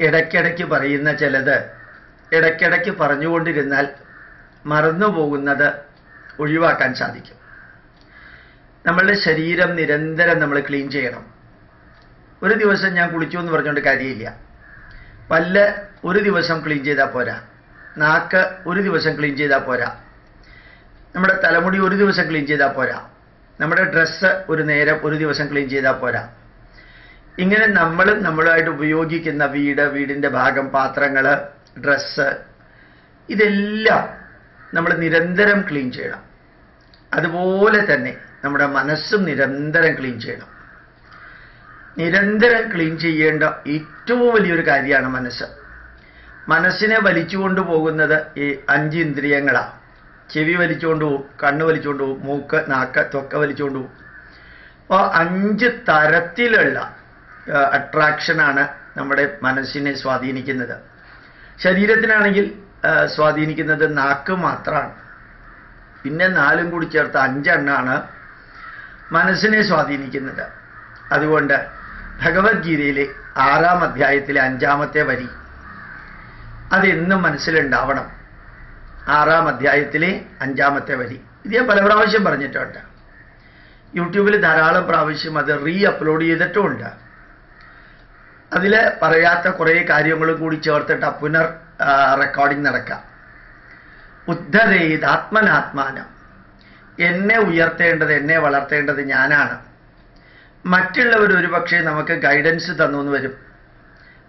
ഇടയ്ക്കിടയ്ക്ക് പറയുന്ന ചിലത് ഇടയ്ക്കിടയ്ക്ക് പറഞ്ഞുകൊണ്ടിരുന്നാൽ മറന്നു പോകുന്നത് ഒഴിവാക്കാൻ സാധിക്കും. നമ്മളുടെ ശരീരം നിരന്തരം നമ്മൾ ക്ലീൻ ചെയ്യണം. ഒരു ദിവസം ഞാൻ കുളിച്ചു എന്ന് പറഞ്ഞുകൊണ്ട് കാര്യമില്ല. പല്ല് ഒരു ദിവസം ക്ലീൻ ചെയ്താൽ പോരാ. നാക്ക് ഒരു ദിവസം ക്ലീൻ ചെയ്താൽ പോരാ. നമ്മുടെ തലമുടി ഒരു ദിവസം ക്ലീൻ ചെയ്താൽ പോരാ. നമ്മുടെ ഡ്രസ്സ് ഒരു നേരം ഒരു ദിവസം ക്ലീൻ ചെയ്താൽ പോരാ. ഇങ്ങനെ നമ്മൾ നമ്മളായിട്ട് ഉപയോഗിക്കുന്ന വീട് വീടിന്റെ ഭാഗം പാത്രങ്ങൾ ഡ്രസ്സ് ഇതെല്ലാം നമ്മൾ നിരന്തരം ക്ലീൻ ചെയ്യണം. അതുപോലെ തന്നെ നമ്മുടെ മനസ്സും നിരന്തരം ക്ലീൻ ചെയ്യണം. നിരന്തരം ക്ലീൻ ചെയ്യേണ്ട ഏറ്റവും വലിയൊരു കാര്യമാണ് മനസ്സ്. മനസ്സിനെ വലിച്ചുകൊണ്ട് പോകുന്നത് ഈ അഞ്ച് ഇന്ദ്രിയങ്ങളാണ് ചെവി വലിച്ചുകൊണ്ട് പോകും കണ്ണ് വലിച്ചുകൊണ്ട് പോകും മൂക്ക് നാക്ക് തൊക്ക വലിച്ചുകൊണ്ട് പോകും അപ്പോൾ അഞ്ച് തരത്തിലുള്ള അട്രാക്ഷനാണ് നമ്മുടെ മനസ്സിനെ സ്വാധീനിക്കുന്നത്. ശരീരത്തിനാണെങ്കിൽ സ്വാധീനിക്കുന്നത് നാക്ക് മാത്രമാണ്. പിന്നെ നാലും കൂടി ചേർത്ത് അഞ്ചെണ്ണാണ് മനസ്സിനെ സ്വാധീനിക്കുന്നത്. അതുകൊണ്ട് ഭഗവത്ഗീതയിലെ ആറാം അധ്യായത്തിലെ അഞ്ചാമത്തെ വരി അതെന്നും മനസ്സിലുണ്ടാവണം. ആറാം അധ്യായത്തിലെ അഞ്ചാമത്തെ വരി. ഇത് ഞാൻ പല പ്രാവശ്യം പറഞ്ഞിട്ടുണ്ട്. യൂട്യൂബിൽ ധാരാളം പ്രാവശ്യം അത് റീ അപ്ലോഡ് ചെയ്തിട്ടുമുണ്ട്. അതിൽ പറയാത്ത കുറേ കാര്യങ്ങളും കൂടി ചേർത്തിട്ട് പുനർ റെക്കോർഡിംഗ് നടക്കാം. ഉദ്ധരേത് ആത്മനാത്മാനം. എന്നെ ഉയർത്തേണ്ടത് എന്നെ വളർത്തേണ്ടത് ഞാനാണ്. മറ്റുള്ളവർ ഒരുപക്ഷെ നമുക്ക് ഗൈഡൻസ് തന്നു എന്ന് വരും.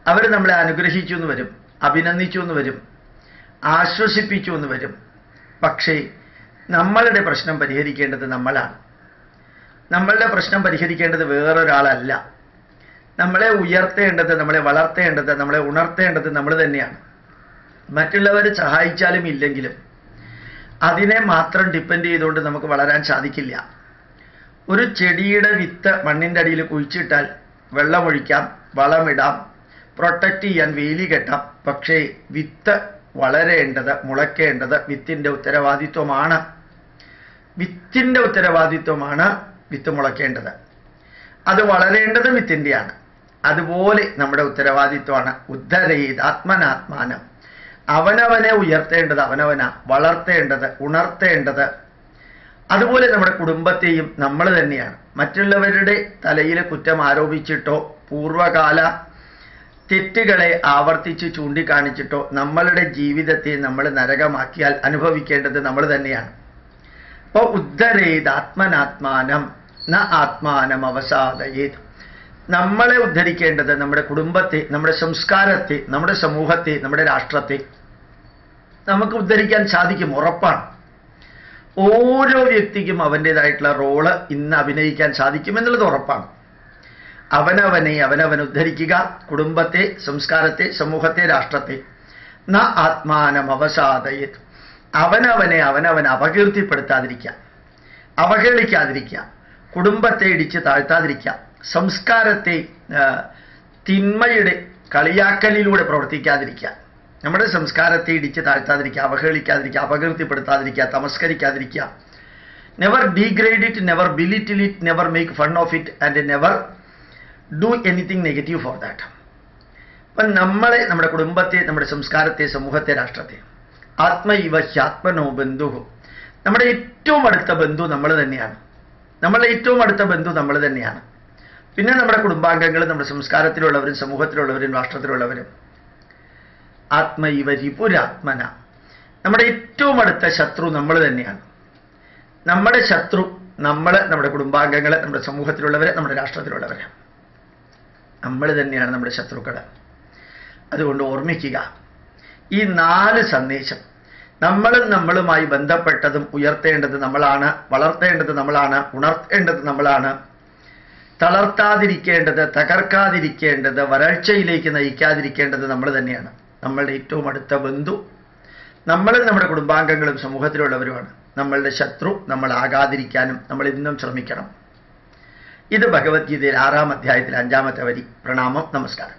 അവർ നമ്മളെ അനുഗ്രഹിച്ചു എന്ന് വരും അഭിനന്ദിച്ചു എന്ന് വരും ആശ്വസിപ്പിച്ചു എന്ന് വരും. പക്ഷേ നമ്മളുടെ പ്രശ്നം പരിഹരിക്കേണ്ടത് നമ്മളാണ്. നമ്മളുടെ പ്രശ്നം പരിഹരിക്കേണ്ടത് വേറൊരാളല്ല. നമ്മളെ ഉയർത്തേണ്ടത് നമ്മളെ വളർത്തേണ്ടത് നമ്മളെ ഉണർത്തേണ്ടത് നമ്മൾ തന്നെയാണ്. മറ്റുള്ളവർ സഹായിച്ചാലും ഇല്ലെങ്കിലും അതിനെ മാത്രം ഡിപ്പെൻഡ് ചെയ്തുകൊണ്ട് നമുക്ക് വളരാൻ സാധിക്കില്ല. ഒരു ചെടിയുടെ വിത്ത് മണ്ണിന്റെ അടിയിൽ കുഴിച്ചിട്ടാൽ വെള്ളമൊഴിക്കാം വളമിടാം പ്രൊട്ടക്റ്റ് ചെയ്യാൻ വേലി കെട്ടാം. പക്ഷേ വിത്ത് വളരേണ്ടത് മുളയ്ക്കേണ്ടത് വിത്തിന്റെ ഉത്തരവാദിത്വമാണ്. വിത്തിന്റെ ഉത്തരവാദിത്വമാണ് വിത്ത് മുളയ്ക്കേണ്ടത്. അത് വളരേണ്ടത് വിത്തിന്റെയാണ് അതുപോലെ നമ്മുടെ ഉത്തരവാദിത്വമാണ് ഉദ്ധരയിത് ആത്മനാത്മാനം. അവനവനെ ഉയർത്തേണ്ടത് അവനവന വളർത്തേണ്ടത് ഉണർത്തേണ്ടത്. അതുപോലെ നമ്മുടെ കുടുംബത്തെയും നമ്മൾ തന്നെയാണ്. മറ്റുള്ളവരുടെ തലയിൽ കുറ്റം ആരോപിച്ചിട്ടോ പൂർവകാല തെറ്റുകളെ ആവർത്തിച്ച് ചൂണ്ടിക്കാണിച്ചിട്ടോ നമ്മളുടെ ജീവിതത്തെ നമ്മൾ നരകമാക്കിയാൽ അനുഭവിക്കേണ്ടത് നമ്മൾ തന്നെയാണ്. അപ്പോൾ ഉദ്ധരേത് ആത്മനാത്മാനം ന ആത്മാനം അവസാദയേത്. നമ്മളെ ഉദ്ധരിക്കേണ്ടത് നമ്മുടെ കുടുംബത്തെ നമ്മുടെ സംസ്കാരത്തെ നമ്മുടെ സമൂഹത്തെ നമ്മുടെ രാഷ്ട്രത്തെ നമുക്ക് ഉദ്ധരിക്കാൻ സാധിക്കും ഉറപ്പാണ്. ഓരോ വ്യക്തിക്കും അവന്റെതായിട്ടുള്ള റോൾ ഇന്ന് അഭിനയിക്കാൻ സാധിക്കുമെന്നുള്ളത് ഉറപ്പാണ്. അവനവനെ അവനവൻ ഉദ്ധരിക്കുക കുടുംബത്തെ സംസ്കാരത്തെ സമൂഹത്തെ രാഷ്ട്രത്തെ. ന ആത്മാനം അവസാദയത്. അവനവനെ അവനവൻ അപകീർത്തിപ്പെടുത്താതിരിക്കുക അവഹേളിക്കാതിരിക്കുക കുടുംബത്തെ ഇടിച്ച് താഴ്ത്താതിരിക്കുക. സംസ്കാരത്തെ തിന്മയുടെ കളിയാക്കലിലൂടെ പ്രവർത്തിക്കാതിരിക്കുക. നമ്മുടെ സംസ്കാരത്തെ ഇടിച്ച് താഴ്ത്താതിരിക്കുക അവഹേളിക്കാതിരിക്കുക അപകീർത്തിപ്പെടുത്താതിരിക്കുക തമസ്കരിക്കാതിരിക്കുക. Never degrade it never belittle it never make fun of it and never do anything negative for that അപ്പം നമ്മളെ നമ്മുടെ കുടുംബത്തെ നമ്മുടെ സംസ്കാരത്തെ സമൂഹത്തെ രാഷ്ട്രത്തെ ആത്മൈവ ഹ്യാത്മനോ ബന്ധു നമ്മുടെ ഏറ്റവും അടുത്ത ബന്ധു നമ്മൾ തന്നെയാണ്. നമ്മളുടെ ഏറ്റവും അടുത്ത ബന്ധു നമ്മൾ തന്നെയാണ്. പിന്നെ നമ്മുടെ കുടുംബാംഗങ്ങൾ നമ്മുടെ സംസ്കാരത്തിലുള്ളവരും സമൂഹത്തിലുള്ളവരും രാഷ്ട്രത്തിലുള്ളവരും. ആത്മൈവ രിപുരാത്മന നമ്മുടെ ഏറ്റവും അടുത്ത ശത്രു നമ്മൾ തന്നെയാണ്. നമ്മുടെ ശത്രു നമ്മൾ നമ്മുടെ കുടുംബാംഗങ്ങളെ നമ്മുടെ സമൂഹത്തിലുള്ളവരെ നമ്മുടെ രാഷ്ട്രത്തിലുള്ളവരെ. നമ്മൾ തന്നെയാണ് നമ്മുടെ ശത്രുക്കൾ അതുകൊണ്ട് ഓർമ്മിക്കുക ഈ നാല് സന്ദേശം നമ്മളും നമ്മളുമായി ബന്ധപ്പെട്ടതും ഉയർത്തേണ്ടത് നമ്മളാണ് വളർത്തേണ്ടത് നമ്മളാണ് ഉണർത്തേണ്ടത് നമ്മളാണ് തളർത്താതിരിക്കേണ്ടത് തകർക്കാതിരിക്കേണ്ടത് വരൾച്ചയിലേക്ക് നയിക്കാതിരിക്കേണ്ടത് നമ്മൾ തന്നെയാണ്. നമ്മളുടെ ഏറ്റവും അടുത്ത ബന്ധു നമ്മളും നമ്മുടെ കുടുംബാംഗങ്ങളും സമൂഹത്തിലുള്ളവരുമാണ്. നമ്മളുടെ ശത്രു നമ്മൾ ആകാതിരിക്കാനും നമ്മൾ ഇന്നും ശ്രമിക്കണം. ഇത് ഭഗവത്ഗീതയിൽ ആറാം അധ്യായത്തിൽ അഞ്ചാമത്തെ വരി. പ്രണാമം നമസ്കാരം.